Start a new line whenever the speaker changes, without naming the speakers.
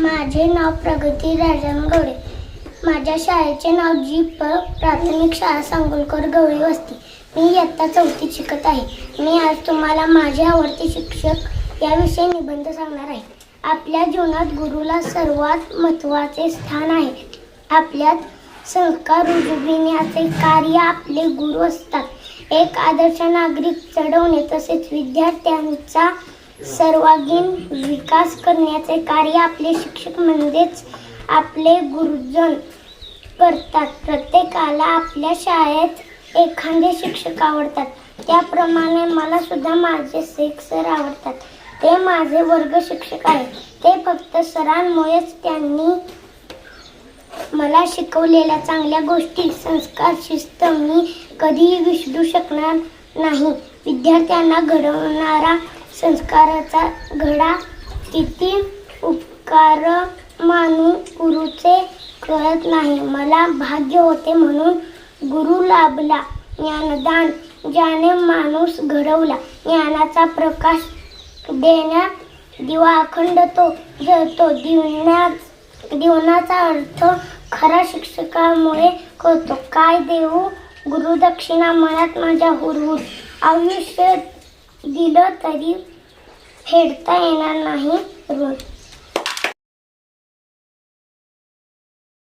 माझे नाव प्रगती राजन गवळे माझ्या शाळेचे नाव जी प प्राथमिक शाळा सांगोलकर गवळी वस्ती. मी इयत्ता चौथीत शिकत आहे. मी आज तुम्हाला माझे आवडते शिक्षक याविषयी निबंध सांगणार आहे. आपल्या जीवनात गुरुला सर्वात महत्त्वाचे स्थान आहे. आपल्यात संस्कार रुजविण्याचे कार्य आपले गुरु असतात. एक आदर्श नागरिक चढवणे तसेच विद्यार्थ्यांचा सर्वांगीण विकास करण्याचे कार्य आपले शिक्षक म्हणजेच आपले गुरुजन करतात. प्रत्येकाला आपल्या शाळेत एखादे शिक्षक आवडतात. त्याप्रमाणे मला सुद्धा माझे शेख सर आवडतात. ते माझे वर्ग शिक्षक आहेत. ते फक्त सरांमुळेच त्यांनी मला शिकवलेल्या चांगल्या गोष्टी संस्कार शिस्त मी कधीही विसरू शकणार नाही. विद्यार्थ्यांना घडवणारा संस्काराचा घडा. किती उपकार मानू गुरुचे कळत नाही. मला भाग्य होते म्हणून गुरु लाभला. ज्ञानदान ज्याने माणूस घडवला. ज्ञानाचा प्रकाश देण्या दिवा अखंड तो जळतो. दिवण्या जीवनाचा अर्थ खरा शिक्षकामुळे कळतो काय देऊ? गुरुदक्षिणा मनात माझ्या हुरहुर. आयुष्य दिलं तरी फेडता येणार नाही रोज.